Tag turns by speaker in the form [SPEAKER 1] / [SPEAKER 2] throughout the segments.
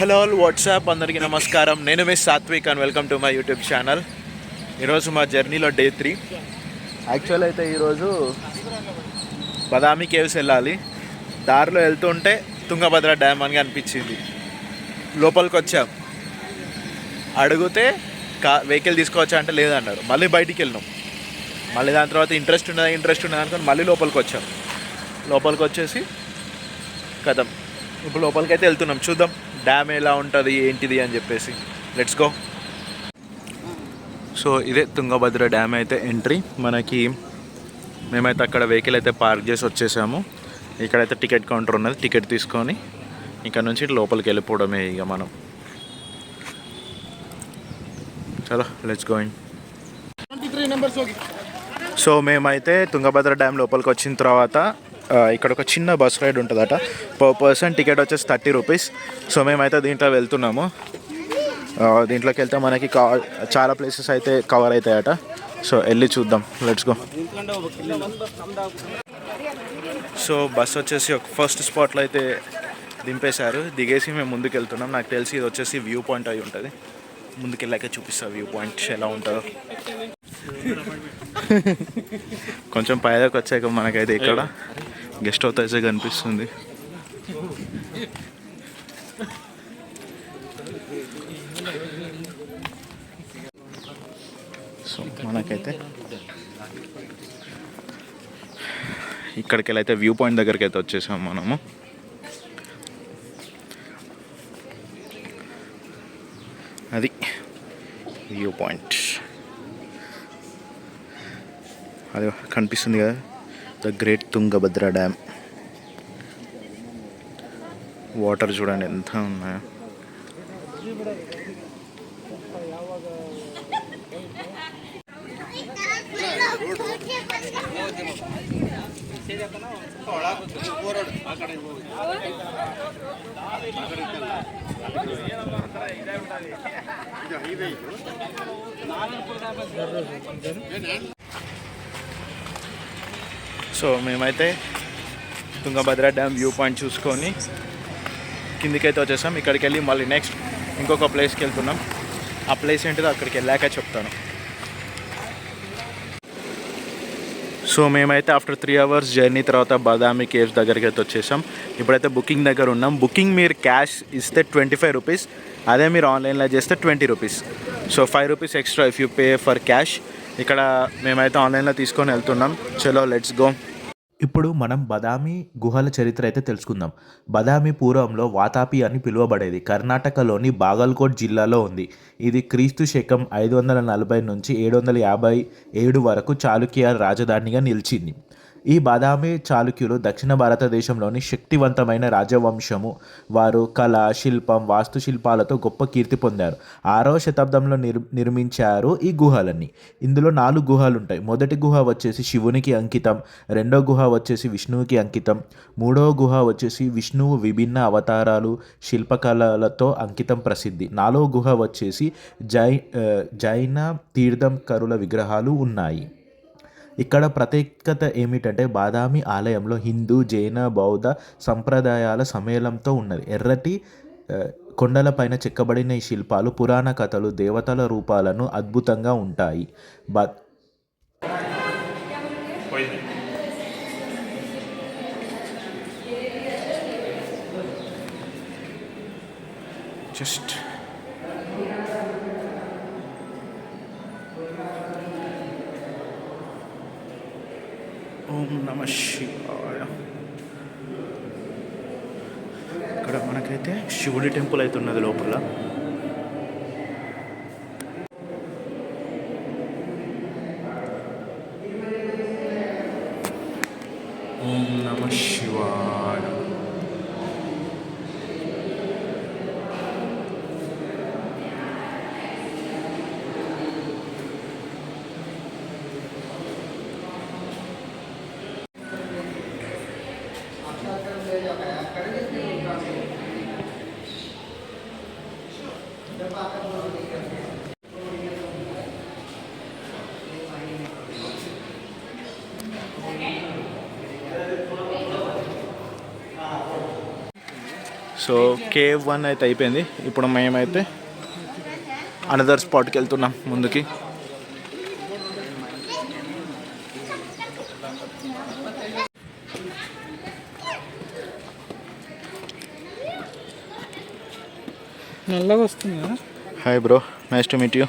[SPEAKER 1] Hello WhatsApp అందరికీ నమస్కారం. నేను మీ Sathvik and welcome to my YouTube channel ఈరోజు మా జర్నీలో డే త్రీ. యాక్చువల్ అయితే ఈరోజు బదామి కేవ్స్ వెళ్ళాలి. దారిలో వెళ్తుంటే తుంగభద్ర డ్యామ్ అని అనిపించింది. లోపలికి వచ్చాం. అడిగితే కా వెహికల్ తీసుకోవచ్చా అంటే లేదన్నారు. మళ్ళీ బయటికి వెళ్ళినాం. మళ్ళీ దాని తర్వాత ఇంట్రెస్ట్ ఉన్నదా ఇంట్రెస్ట్ ఉన్నదా అనుకొని మళ్ళీ లోపలికి వచ్చాం. లోపలికి వచ్చేసి కథం. ఇప్పుడు లోపలికి అయితే వెళ్తున్నాం. చూద్దాం డ్యామ్ ఎలా ఉంటుంది ఏంటిది అని చెప్పేసి. లెట్స్ గో సో ఇదే తుంగభద్ర డ్యామ్ అయితే ఎంట్రీ. మనకి మేమైతే అక్కడ వెహికల్ అయితే పార్క్ చేసి వచ్చేసాము. ఇక్కడైతే టికెట్ కౌంటర్ ఉన్నది టికెట్ తీసుకొని ఇక్కడ నుంచి లోపలికి వెళ్ళిపోవడమే ఇక మనం. చలో లెట్స్ గోయింగ్ సో మేమైతే తుంగభద్ర డ్యామ్ లోపలికి వచ్చిన తర్వాత ఇక్కడ ఒక చిన్న బస్ రైడ్ ఉంటుందట. పర్ పర్సన్ టికెట్ వచ్చేసి థర్టీ రూపీస్. సో మేమైతే దీంట్లో వెళ్తున్నాము. దీంట్లోకి వెళ్తే మనకి కా చాలా ప్లేసెస్ అయితే కవర్ అవుతాయట. సో వెళ్ళి చూద్దాం. లెట్స్ గో సో బస్ వచ్చేసి ఒక ఫస్ట్ స్పాట్లో అయితే దింపేశారు. దిగేసి మేము ముందుకు వెళ్తున్నాం నాకు తెలిసి ఇది వచ్చేసి వ్యూ పాయింట్ అయి ఉంటుంది. ముందుకెళ్ళాక చూపిస్తా వ్యూ పాయింట్ ఎలా ఉంటుందో. కొంచెం పైదాకి వచ్చాక మనకైతే ఇక్కడ గెస్ట్ హౌస్ అయితే కనిపిస్తుంది. సో మనకైతే ఇక్కడికి వెళ్ళైతే వ్యూ పాయింట్ దగ్గరికి అయితే వచ్చేసాం మనము. అది వ్యూ పాయింట్. అది కనిపిస్తుంది కదా. The great Tungabhadra dam water చూడండి ఎంత ఉన్నాయో సో మేమైతే తుంగభద్ర డ్యామ్ వ్యూ పాయింట్ చూసుకొని కిందికైతే వచ్చేసాం. ఇక్కడికి వెళ్ళి మళ్ళీ నెక్స్ట్ ఇంకొక ప్లేస్కి వెళ్తున్నాం. ఆ ప్లేస్ ఏంటిదో అక్కడికి వెళ్ళాక చెప్తాను. సో మేమైతే ఆఫ్టర్ త్రీ అవర్స్ జర్నీ తర్వాత బాదామి కేవ్స్ దగ్గరికి అయితే వచ్చేసాం. ఇప్పుడైతే బుకింగ్ దగ్గర ఉన్నాం. బుకింగ్ మీరు క్యాష్ ఇస్తే ట్వంటీ ఫైవ్ రూపీస్ అదే మీరు ఆన్లైన్లో చేస్తే twenty rupees so five rupees extra if you pay for cash ఇక్కడ మేమైతే ఆన్లైన్లో తీసుకొని వెళ్తున్నాం. చలో లెట్స్ గో
[SPEAKER 2] ఇప్పుడు మనం బదామి గుహల చరిత్ర అయితే తెలుసుకుందాం. బదామి పూర్వంలో వాతాపి అని పిలువబడేది. కర్ణాటకలోని బాగల్కోట్ జిల్లాలో ఉంది. ఇది క్రీస్తు శకం ఐదు వందల నలభై నుంచి ఏడు వందల యాభై ఏడు వరకు చాళుక్య రాజధానిగా నిలిచింది. ఈ బాదామి చాళుక్యులు దక్షిణ భారతదేశంలోని శక్తివంతమైన రాజవంశము. వారు కళ శిల్పం వాస్తుశిల్పాలతో గొప్ప కీర్తి పొందారు. ఆరవ శతాబ్దంలో నిర్ నిర్మించారు ఈ గుహలన్నీ. ఇందులో నాలుగు గుహలు ఉంటాయి మొదటి గుహ వచ్చేసి శివునికి అంకితం రెండో గుహ వచ్చేసి విష్ణువుకి అంకితం మూడవ గుహ వచ్చేసి విష్ణువు విభిన్న అవతారాలు శిల్పకళలతో అంకితం ప్రసిద్ధి. నాలుగో గుహ వచ్చేసి జై జైన తీర్థంకరుల విగ్రహాలు ఉన్నాయి. ఇక్కడ ప్రత్యేకత ఏమిటంటే బాదామి ఆలయంలో హిందూ జైన బౌద్ధ సంప్రదాయాల సమ్మేళంతో ఉన్నది. ఎర్రటి కొండలపైన చెక్కబడిన ఈ శిల్పాలు పురాణ కథలు దేవతల రూపాలను అద్భుతంగా ఉంటాయి. బా
[SPEAKER 1] just నమ శివాయ. ఇక్కడ మనకైతే శివుడి టెంపుల్ అయితే ఉన్నది లోపల. సో కేవ్ వన్ అయితే అయిపోయింది. ఇప్పుడు మేమైతే అనదర్ స్పాట్కి వెళ్తున్నాం ముందుకి.
[SPEAKER 3] నల్లగా వస్తుంది కదా?
[SPEAKER 1] Hi bro nice to meet you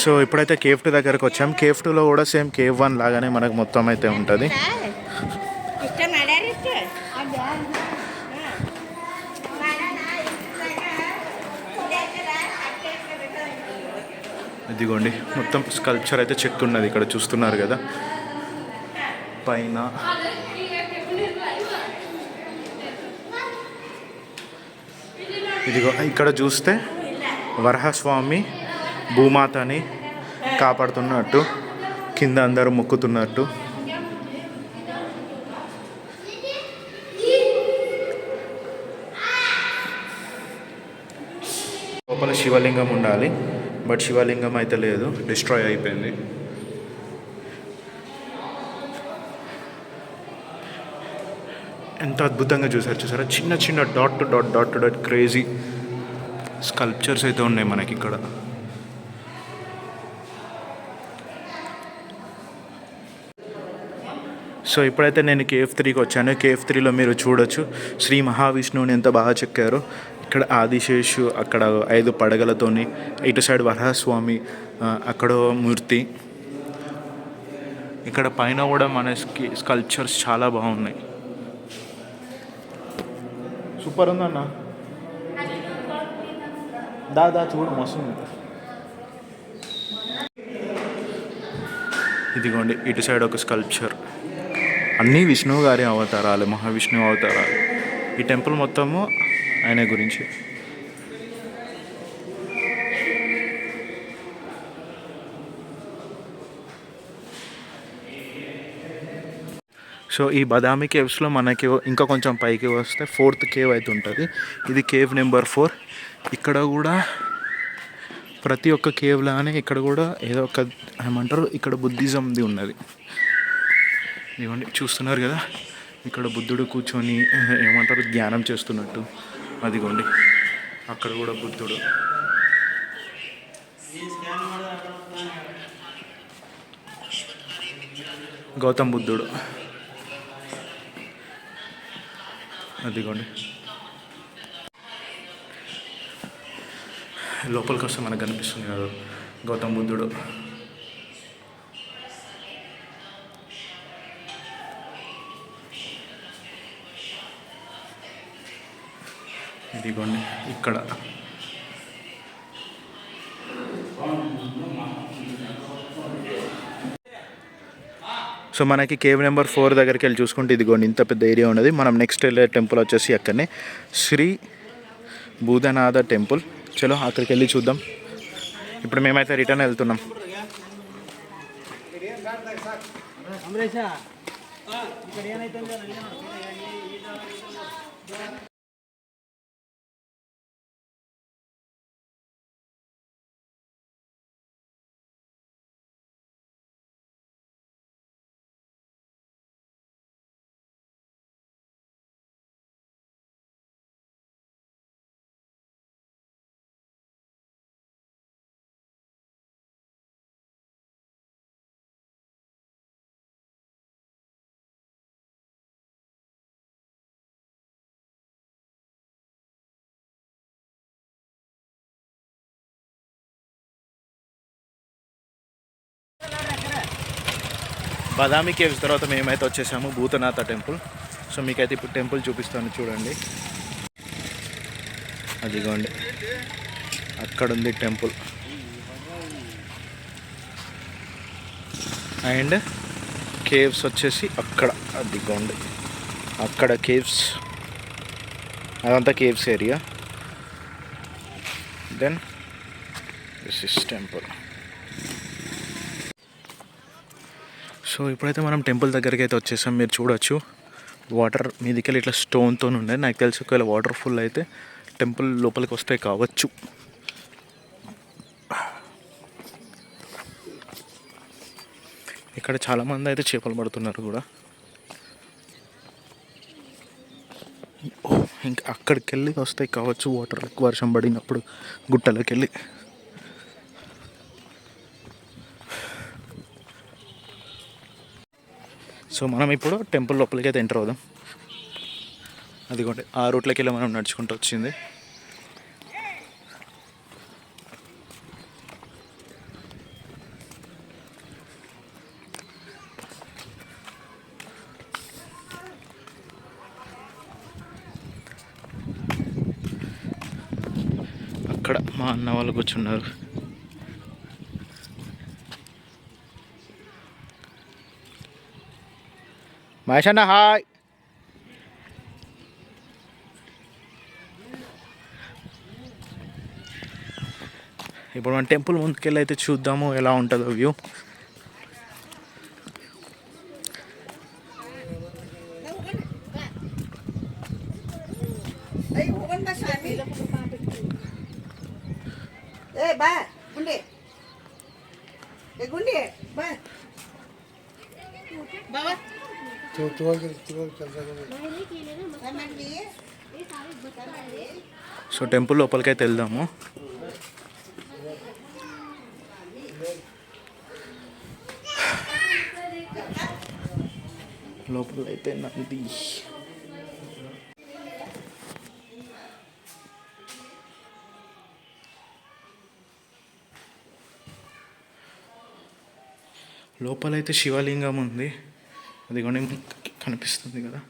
[SPEAKER 1] so ఇప్పుడైతే కేవ్ టూ దగ్గరకు వచ్చాం. కేవ్ టూలో కూడా సేమ్ కేవ్ వన్ లాగానే మనకు మొత్తం అయితే ఉంటుంది. ఇదిగోండి మొత్తం స్కల్ప్చర్ అయితే చెక్కున్నది ఇక్కడ చూస్తున్నారు కదా. పైన ఇదిగో ఇక్కడ చూస్తే వరహస్వామి భూమాతని కాపాడుతున్నట్టు కింద అందరూ మొక్కుతున్నట్టు. లోపల శివలింగం ఉండాలి. బట్ శివలింగం అయితే లేదు. డిస్ట్రాయ్ అయిపోయింది. ఎంత అద్భుతంగా చూసారు చూసారా? చిన్న చిన్న dot two dot dot two dot crazy sculptures అయితే ఉన్నాయి మనకి ఇక్కడ. సో ఇప్పుడైతే నేను కేఎఫ్ త్రీకి వచ్చాను. కేఎఫ్ త్రీలో మీరు చూడొచ్చు. శ్రీ మహావిష్ణువుని ఎంత బాగా చెక్కారో. ఇక్కడ ఆదిశేషు అక్కడ ఐదు పడగలతోని ఇటు సైడ్ వరహస్వామి అక్కడో అక్కడ మూర్తి. ఇక్కడ పైన కూడా మనకి స్కల్ప్చర్స్ చాలా బాగున్నాయి. సూపర్ ఉందన్న. దా దా చూడు మస్తు ఉంది. ఇదిగోండి ఇటు సైడ్ ఒక స్కల్ప్చర్. అన్నీ విష్ణువు గారి అవతారాలు మహావిష్ణువు అవతారాలు. ఈ టెంపుల్ మొత్తము ఆయన గురించి. సో ఈ బదామి కేవ్స్లో మనకి ఇంకా కొంచెం పైకి వస్తే ఫోర్త్ కేవ్ అయితే ఉంటుంది. ఇది కేవ్ నెంబర్ ఫోర్. ఇక్కడ కూడా ప్రతి ఒక్క కేవ్ లాగానే ఇక్కడ కూడా ఏదో ఒక ఏమంటారు ఇక్కడ బుద్ధిజంది ఉన్నది. ఇవ్వండి చూస్తున్నారు కదా? ఇక్కడ బుద్ధుడు కూర్చొని ఏమంటారు ధ్యానం చేస్తున్నట్టు. అదిగోండి. అక్కడ కూడా బుద్ధుడు. గౌతమ్ బుద్ధుడు. అదిగోండి. లోపలికి వస్తే మనకు కనిపిస్తుంది కదా గౌతమ్ బుద్ధుడు. ఇదిగోండి ఇక్కడ. సో మనకి కేవ్ నెంబర్ ఫోర్ దగ్గరికి వెళ్ళి చూసుకుంటే ఇదిగోండి ఇంత పెద్ద ఏరియా ఉన్నది. మనం నెక్స్ట్ వెళ్ళే టెంపుల్ వచ్చేసి అక్కడనే శ్రీ భూతనాథ టెంపుల్. చలో అక్కడికి వెళ్ళి చూద్దాం. ఇప్పుడు మేమైతే రిటర్న్ వెళ్తున్నాం. బాదామి కేవ్స్ తర్వాత మేమైతే వచ్చేసాము భూతనాథ టెంపుల్. సో మీకైతే ఇప్పుడు టెంపుల్ చూపిస్తాను చూడండి. అదిగోండి. అక్కడ ఉంది టెంపుల్. అండ్ కేవ్స్ వచ్చేసి అక్కడ. అదిగోండి. అక్కడ కేవ్స్. అదంతా caves area. Then this is temple so ఇప్పుడైతే మనం టెంపుల్ దగ్గరికి అయితే వచ్చేసాం. మీరు చూడొచ్చు. వాటర్ మీదికెళ్ళి ఇట్లా స్టోన్తో ఉండే నాకు తెలిసి ఒకవేళ వాటర్ ఫుల్ అయితే టెంపుల్ లోపలికి వస్తే కావచ్చు. ఇక్కడ చాలామంది అయితే చేపలు పడుతున్నారు కూడా. ఇంకా అక్కడికి వెళ్ళి వస్తాయి కావచ్చు. వాటర్ వర్షం పడినప్పుడు గుట్టలకు వెళ్ళి సో మనం ఇప్పుడు టెంపుల్ లోపలికి అయితే ఎంటర్ అవుదాం. అదిగోండి ఆ రూట్లోకి వెళ్ళి మనం నడుచుకుంటూ వచ్చింది. అక్కడ మా అన్న వాళ్ళు కూర్చున్నారు. మహేష్ అన్న హాయ్ ఇప్పుడు మన టెంపుల్ ముందుకెళ్ళి అయితే చూద్దాము ఎలా ఉంటుందో వ్యూ
[SPEAKER 4] Ay, तो
[SPEAKER 1] సో టెంపుల్ లోపలికైతే వెళ్దాము లోపల లోపలైతే నంది లోపలైతే శివలింగం ఉంది అది కూడా కనిపిస్తుంది కదా.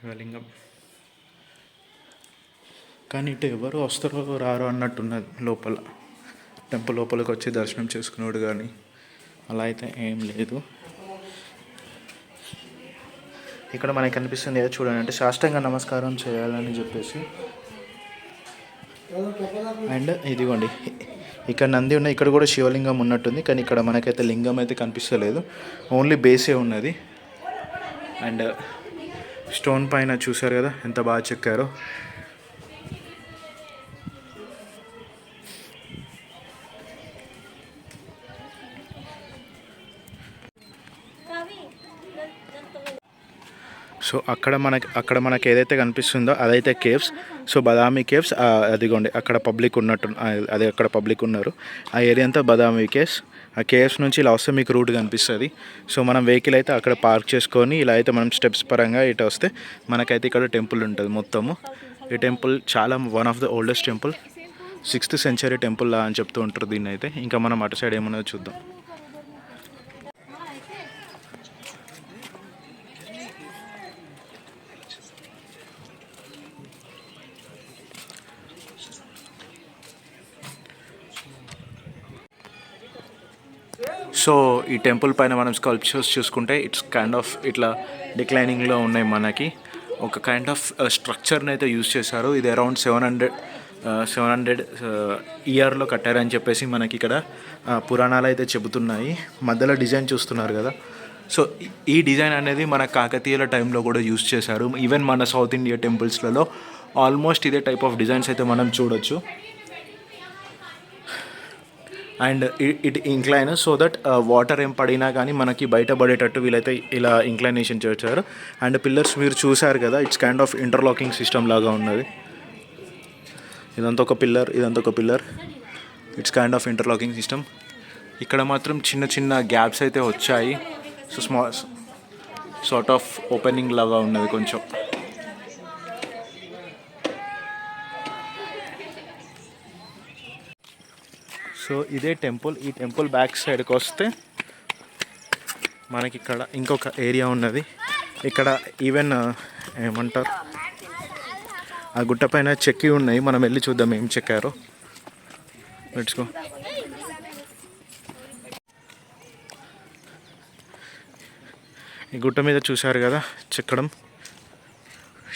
[SPEAKER 1] శివలింగం. కానీ ఇటు ఎవరు వస్తారో రారో అన్నట్టున్నది లోపల. టెంపుల్ లోపలికి వచ్చి దర్శనం చేసుకున్నాడు కానీ అలా అయితే ఏం లేదు. ఇక్కడ మనకి కనిపిస్తుంది ఏదో చూడండి. అంటే సాష్టంగా నమస్కారం చేయాలని చెప్పేసి. అండ్ ఇదిగోండి. ఇక్కడ నంది ఉన్న ఇక్కడ కూడా శివలింగం ఉన్నట్టుంది కానీ ఇక్కడ మనకైతే లింగం అయితే కనిపిస్తలేదు. ఓన్లీ బేసే ఉన్నది. అండ్ స్టోన్ పైన చూసారు కదా ఎంత బాగా చెక్కారో. సో అక్కడ మనకి అక్కడ మనకి ఏదైతే కనిపిస్తుందో అదైతే కేవ్స్. సో బదామి కేవ్స్ అదిగోండి అక్కడ పబ్లిక్ ఉన్నట్టు అదే అక్కడ పబ్లిక్ ఉన్నారు. ఆ ఏరియా అంతా బదామి కేవ్స్. ఆ కేవ్స్ నుంచి ఇలా వస్తే మీకు రూట్ కనిపిస్తుంది. సో మనం వెహికల్ అయితే అక్కడ పార్క్ చేసుకొని ఇలా అయితే మనం స్టెప్స్ పరంగా ఇటు వస్తే మనకైతే ఇక్కడ టెంపుల్ ఉంటుంది మొత్తము. ఈ టెంపుల్ చాలా one of the oldest temple. Sixth century temple అని చెప్తూ ఉంటారు దీన్ని అయితే ఇంకా మనం అటు సైడ్ ఏమన్నా చూద్దాం. సో ఈ టెంపుల్ పైన మనం స్కల్ప్చర్స్ చూసుకుంటే ఇట్స్ కైండ్ ఆఫ్ ఇట్లా డిక్లైనింగ్లో ఉన్నాయి మనకి. ఒక కైండ్ ఆఫ్ స్ట్రక్చర్ని అయితే యూజ్ చేశారు. ఇది around seven hundred seven hundred ఇయర్లో కట్టారని చెప్పేసి మనకి ఇక్కడ uh, పురాణాలు అయితే చెబుతున్నాయి. మధ్యలో డిజైన్ చూస్తున్నారు కదా. సో ఈ- ఈ డిజైన్ అనేది మన కాకతీయుల టైంలో కూడా యూజ్ చేశారు. ఈవెన్ మన సౌత్ ఇండియా టెంపుల్స్లలో ఆల్మోస్ట్ ఇదే టైప్ ఆఫ్ డిజైన్స్ అయితే మనం చూడొచ్చు. And it incline so that water ఏం పడినా కానీ మనకి బయట పడేటట్టు వీళ్ళైతే ఇలా ఇంక్లైనేషన్ చేశారు అండ్ పిల్లర్స్ మీరు చూసారు కదా it's kind of interlocking system లాగా ఉన్నది ఇదంతా ఒక పిల్లర్ ఇదంతా ఒక pillar it's kind of interlocking system ఇక్కడ మాత్రం చిన్న చిన్న గ్యాప్స్ అయితే వచ్చాయి so small sort of opening లాగా ఉన్నది కొంచెం సో ఇదే టెంపుల్. ఈ టెంపుల్ బ్యాక్ సైడ్కి వస్తే మనకి ఇక్కడ ఇంకొక ఏరియా ఉన్నది. ఇక్కడ ఈవెన్ ఏమంటారు? ఆ గుట్ట పైన చెక్కి ఉన్నాయి. మనం వెళ్ళి చూద్దాం ఏం చెక్కారో. లెట్స్ గో ఈ గుట్ట మీద చూశారు కదా చెక్కడం?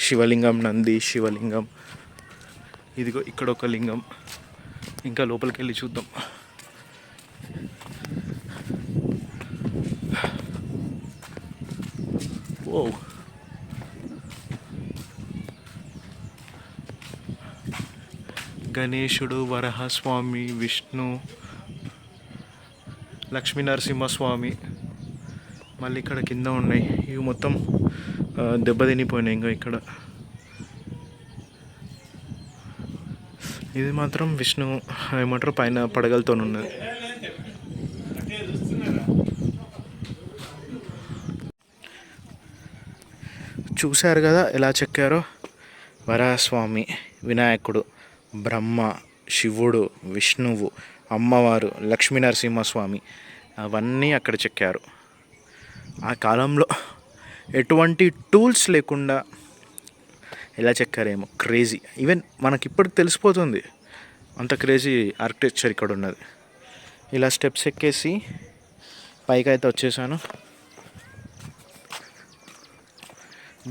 [SPEAKER 1] శివలింగం నంది శివలింగం. ఇదిగో ఇక్కడ ఒక లింగం. ఇంకా లోపలికి వెళ్ళి చూద్దాం. ఓ గణేశుడు వరహస్వామి విష్ణు లక్ష్మీ నరసింహస్వామి మళ్ళీ ఇక్కడ కింద ఉన్నాయి. ఇవి మొత్తం దెబ్బతినిపోయినాయి ఇంకా ఇక్కడ. ఇది మాత్రం విష్ణు ఏమంటారు పైన పడగలతో ఉన్నది. చూశారు కదా ఎలా చెక్కారో? వరాస్వామి వినాయకుడు బ్రహ్మ శివుడు విష్ణువు అమ్మవారు లక్ష్మీ నరసింహస్వామి అవన్నీ అక్కడ చెక్కారు. ఆ కాలంలో ఎటువంటి టూల్స్ లేకుండా ఎలా చెక్కారేమో క్రేజీ ఈవెన్ మనకి ఇప్పటికి తెలిసిపోతుంది. అంత క్రేజీ ఆర్కిటెక్చర్ ఇక్కడ ఉన్నది. ఇలా స్టెప్స్ ఎక్కేసి పైకి అయితే వచ్చేసాను.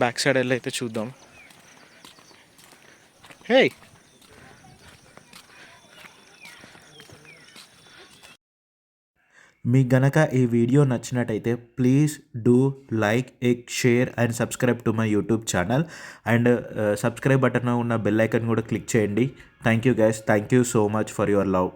[SPEAKER 1] బ్యాక్ సైడ్ వెళ్ళి అయితే చూద్దాం. హే
[SPEAKER 2] మీకు గనక ఈ వీడియో నచ్చినట్టయితే ప్లీజ్ డూ లైక్ ఎక్ share and subscribe to my YouTube channel. And uh, subscribe button ఉన్న బెల్ ఐకన్ కూడా క్లిక్ చేయండి. Thank you guys thank you so much for your love.